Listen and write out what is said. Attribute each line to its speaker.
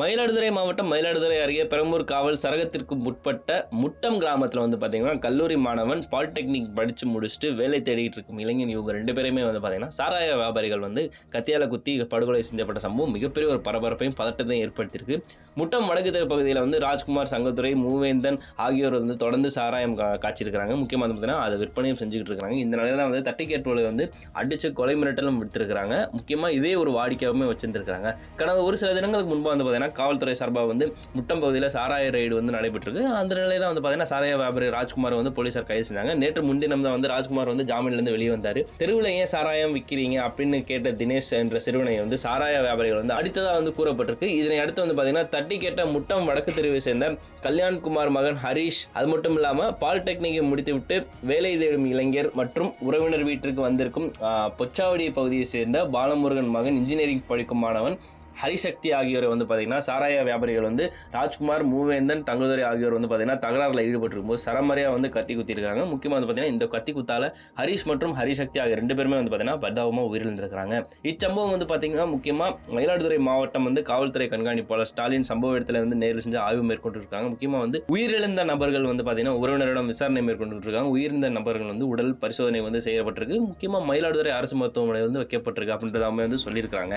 Speaker 1: மயிலாடுதுறை மாவட்டம் மயிலாடுதுறை அருகே பெரம்பூர் காவல் சரகத்திற்கு முற்பட்ட முட்டம் கிராமத்தில் வந்து பார்த்தீங்கன்னா கல்லூரி மாணவன் பாலிடெக்னிக் படித்து முடிச்சுட்டு வேலை தேடிட்டு இருக்கும். இளைஞன் இவங்க ரெண்டு பேருமே வந்து பார்த்தீங்கன்னா சாராய வியாபாரிகள் வந்து கத்தியால குத்தி படுகொலை செஞ்சப்பட்ட சம்பவம் மிகப்பெரிய ஒரு பரபரப்பையும் பதட்டத்தையும் ஏற்படுத்தியிருக்கு. முட்டம் வடக்கு தெரு பகுதியில் வந்து ராஜ்குமார் சங்கத்துறை மூவேந்தன் ஆகியோர் வந்து தொடர்ந்து சாராயம் காய்ச்சிருக்கிறாங்க. முக்கியமாக வந்து பார்த்தீங்கன்னா அதை விற்பனையும் செஞ்சுக்கிட்டு இருக்காங்க. இந்த நிலையில தான் வந்து தட்டி கேட்பவர்களை வந்து அடித்து கொலை மிரட்டலும் விடுத்திருக்கிறாங்க. முக்கியமாக இதே ஒரு வாடிக்கையாகவுமே வச்சிருந்திருக்காங்க கடந்த ஒரு சில தினங்களுக்கு முன்பு வந்து பார்த்தீங்கன்னா காவல்துறை சார்பாக வந்து முட்டம் பகுதியில் சாராய ரைடு வந்து நடைபெற்றிருக்கு. அந்த நிலையில தான் வந்து பார்த்தீங்கன்னா சாராய வியாபாரி ராஜ்குமார் வந்து போலீசார் கைது செஞ்சாங்க. நேற்று முன்தினம் தான் வந்து ராஜ்குமார் வந்து ஜாமீன்லேருந்து வெளியே வந்தார். தெருவில் ஏன் சாராயம் விற்கிறீங்க அப்படின்னு கேட்ட தினேஷ் என்ற சிறுவனை வந்து சாராய வியாபாரிகள் வந்து அடுத்ததாக வந்து கூறப்பட்டிருக்கு. இதனை அடுத்து வந்து பார்த்தீங்கன்னா தட்டி கேட்ட முட்டம் வடக்கு தெருவை சேர்ந்த கல்யாண்குமார் மகன் ஹரிஷ் அது மட்டும் இல்லாமல் பாலிடெக்னிக்கை முடித்துவிட்டு வேலை தேடும் இளைஞர் மற்றும் உறவினர் வீட்டிற்கு வந்திருக்கும் பொச்சாவடி பகுதியை சேர்ந்த பாலமுருகன் மகன் இன்ஜினியரிங் படிக்கும் மாணவன் ஹரிசக்தி ஆகியோரை வந்து பார்த்தீங்கன்னா சாராய வியாபாரிகள் வந்து ராஜ்குமார் மூவேந்தன் தங்கதுரை ஆகியோர் வந்து பார்த்தீங்கன்னா தகராறில் ஈடுபட்டிருக்கும்போது சரமறையாக வந்து கத்தி குத்திருக்காங்க. முக்கியமாக வந்து பார்த்தீங்கன்னா இந்த கத்தி குத்தால ஹரிஷ் மற்றும் ஹரிசக்தி ஆகிய ரெண்டு பேருமே வந்து பார்த்திங்கன்னா பரிதாபமாக உயிரிழந்திருக்கிறாங்க. இச்சம்பவம் வந்து பார்த்தீங்கன்னா முக்கியமாக மயிலாடுதுறை மாவட்டம் வந்து காவல்துறை கண்காணிப்பாளர் ஸ்டாலின் சம்பவ இடத்துல வந்து நேரில் செஞ்சு ஆய்வு மேற்கொண்டு இருக்காங்க முக்கியமாக வந்து உயிரிழந்த நபர்கள் வந்து பார்த்திங்கன்னா உறவினரிடம் விசாரணை மேற்கொண்டிருக்காங்க உயிரிழந்த நபர்கள் வந்து உடல் பரிசோதனை வந்து செய்யப்பட்டிருக்கு. முக்கியமாக மயிலாடுதுறை அரசு மருத்துவமனை வந்து வைக்கப்பட்டிருக்கு அப்படின்றத அவங்க வந்து சொல்லியிருக்காங்க